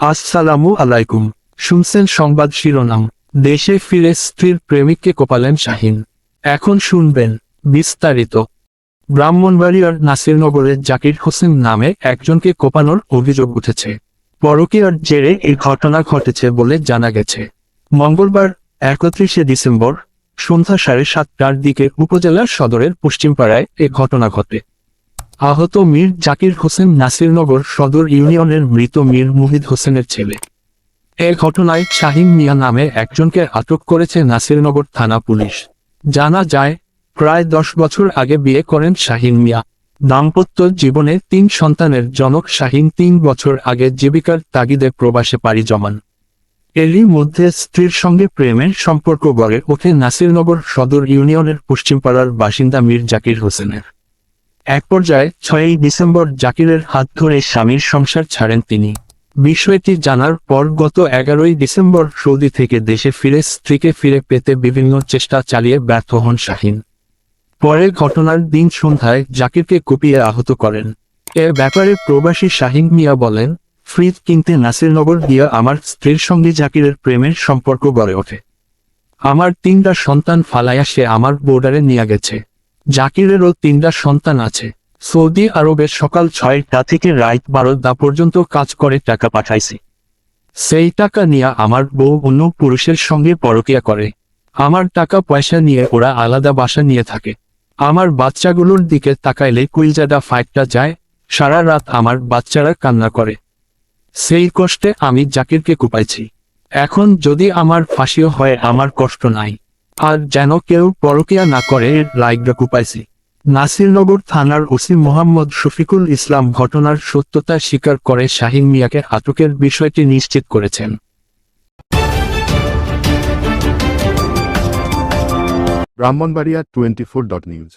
আসসালামু আলাইকুম। শুনছেন সংবাদ শিরোনাম। দেশে ফিরে স্ত্রীর প্রেমিককে কোপালেন শাহিন। এখন শুনবেন বিস্তারিত। ব্রাহ্মণবাড়িয়ার নাসিরনগরে জাকির হোসেন নামে একজনকে কোপানোর অভিযোগ উঠেছে। পরকীয়ার জেরে এই ঘটনা ঘটেছে বলে জানা গেছে। মঙ্গলবার একত্রিশে ডিসেম্বর সন্ধ্যা সাড়ে সাতটার দিকে উপজেলার সদরের পশ্চিমপাড়ায় এ ঘটনা ঘটে। আহত মীর জাকির হোসেন নাসিরনগর সদর ইউনিয়নের মৃত মীর মুহিদ হোসেনের ছেলে। এ ঘটনায় শাহিন মিয়া নামে একজনকে আটক করেছে নাসিরনগর থানা পুলিশ। জানা যায়, প্রায় দশ বছর আগে বিয়ে করেন শাহিন মিয়া। দাম্পত্য জীবনে তিন সন্তানের জনক শাহিন তিন বছর আগে জীবিকার তাগিদে প্রবাসে পাড়ি জমান। এরই মধ্যে স্ত্রীর সঙ্গে প্রেমের সম্পর্ক গড়ে ওঠে নাসিরনগর সদর ইউনিয়নের পশ্চিমপাড়ার বাসিন্দা মীর জাকির হোসেনের। এক পর্যায়ে ছয়ই ডিসেম্বর জাকিরের হাত ধরে স্বামীর সংসার ছাড়েন তিনি। বিষয়টি জানার পর গত এগারোই ডিসেম্বর সৌদি থেকে দেশে ফিরে স্ত্রীকে ফিরে পেতে বিভিন্ন চেষ্টা চালিয়ে ব্যর্থ হন শাহিন। পরে ঘটনার দিন সন্ধ্যায় জাকিরকে কুপিয়ে আহত করেন। এ ব্যাপারে প্রবাসী শাহিন মিয়া বলেন, ফ্রিজ কিনতে নাসিরনগর দিয়া আমার স্ত্রীর সঙ্গে জাকিরের প্রেমের সম্পর্ক গড়ে ওঠে। আমার তিনটা সন্তান ফালাইয়া সে আমার বোর্ডারে নিয়ে গেছে। জাকিরেরও তিনটা সন্তান আছে। সৌদি আরবে সকাল ছয়টা থেকে রাত বারোটা পর্যন্ত কাজ করে টাকা পাঠাইছি। সেই টাকা নিয়ে আমার বউ অন্য পুরুষের সঙ্গে পরকিয়া করে। আমার টাকা পয়সা নিয়ে ওরা আলাদা বাসা নিয়ে থাকে। আমার বাচ্চাগুলোর দিকে তাকাইলে কুইলজাদা ফাইটটা যায়, সারা রাত আমার বাচ্চারা কান্না করে। সেই কষ্টে আমি জাকিরকে কুপাইছি। এখন যদি আমার ফাঁসিও হয়, আমার কষ্ট নাই। আর যেন কেউ পরকিয়া না করে লাইগা কুপাইছি নাসিরনগর থানার ওসি মোহাম্মদ শফিকুল ইসলাম ঘটনার সত্যতা স্বীকার করে শাহিন মিয়াকে আটকের বিষয়টি নিশ্চিত করেছেন। Brahmanbaria twenty four dot news.